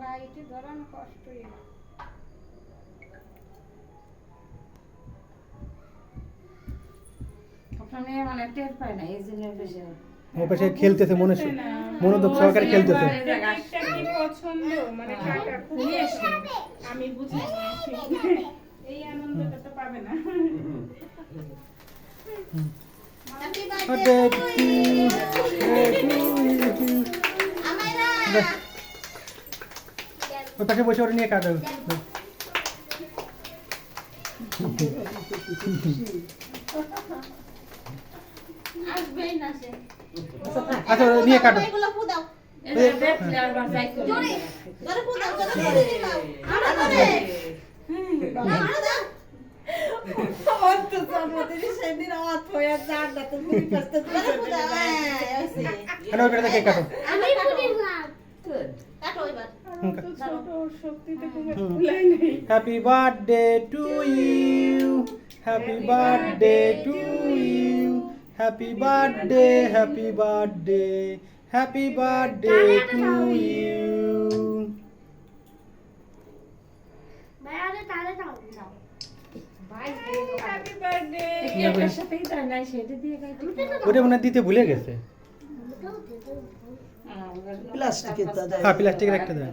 লাইটে ধরানো ওখানে মানে টের পায় না এই জন্য বেশি ও পাশে খেলতেছে মনে মনোযোগ সহকারে খেলতেছে। কেকটা কি পছন্দ মানে কাকা নিয়ে এসে। আমি বুঝে এই আনন্দটা তো পাবে না। বাহ। পাশে বসে ওরা নিয়ে কাটো আসবেই আচ্ছা নিয়ে কাটো। ফুদাও। এদের Happy birthday to you. Happy birthday, happy birthday. Happy birthday to you. Happy birthday সাথেই তাই নাই সেটা দিয়ে খাইতে ওটা মনে হয় দিতে ভুলে গেছে প্লাস্টিকের হ্যাঁ প্লাস্টিকের একটা ঘরে